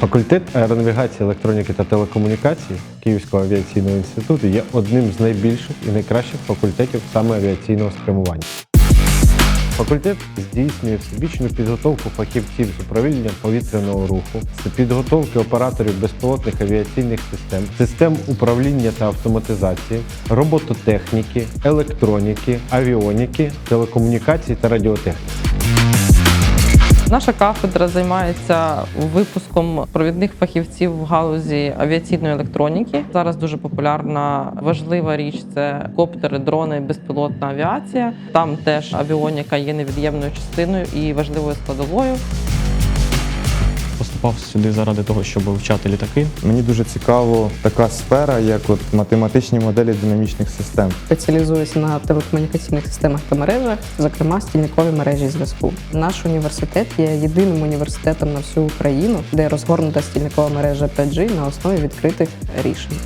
Факультет аеронавігації, електроніки та телекомунікацій Київського авіаційного інституту є одним з найбільших і найкращих факультетів саме авіаційного спрямування. Факультет здійснює всебічну підготовку фахівців з управління повітряного руху, з підготовки операторів безпілотних авіаційних систем, систем управління та автоматизації, робототехніки, електроніки, авіоніки, телекомунікацій та радіотехніки. Наша кафедра займається випуском провідних фахівців в галузі авіаційної електроніки. Зараз дуже популярна важлива річ це коптери, дрони, безпілотна авіація. Там теж авіоніка є невід'ємною частиною і важливою складовою. Поступав сюди заради того, щоб вивчати літаки. Мені дуже цікаво така сфера, як от математичні моделі динамічних систем. спеціалізуюся на телекомунікаційних системах та мережах, зокрема стільникові мережі зв'язку. Наш університет є єдиним університетом на всю Україну, де розгорнута стільникова мережа 5G на основі відкритих рішень.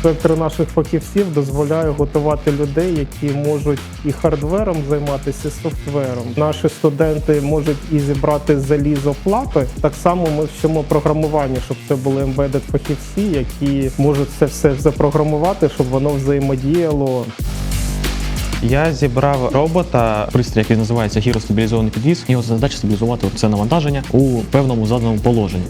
Спектр наших фахівців дозволяє готувати людей, які можуть і хардвером займатися, і софтвером. Наші студенти можуть і зібрати залізо плати. Так само ми вчимо програмування, щоб це були embedded фахівці, які можуть це все запрограмувати, щоб воно взаємодіяло Я зібрав робота, пристрій, який називається гіростабілізований підвіз. Його задача стабілізувати це навантаження у певному заданому положенні.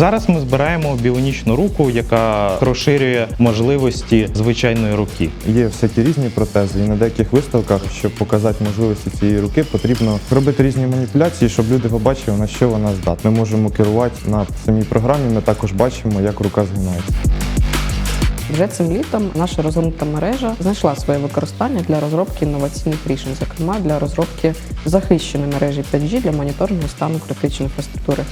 Зараз ми збираємо біонічну руку, яка розширює можливості звичайної руки. Є всякі різні протези, і на деяких виставках, щоб показати можливості цієї руки, потрібно робити різні маніпуляції, щоб люди побачили, на що вона здатна. Ми можемо керувати на самій програмі. Ми також бачимо, як рука згинається. Вже цим літом наша розгорнута мережа знайшла своє використання для розробки інноваційних рішень, зокрема для розробки захищеної мережі 5G для моніторингу стану критичної інфраструктури.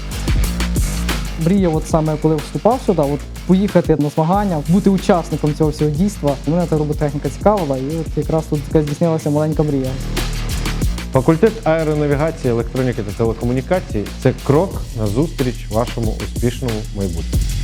Мріяв, от саме коли вступав сюди, от поїхати на змагання, бути учасником цього всього дійства. Мене та роботехніка цікавила, і от якраз тут здійснилася маленька мрія. Факультет аеронавігації, електроніки та телекомунікацій це крок назустріч вашому успішному майбутньому.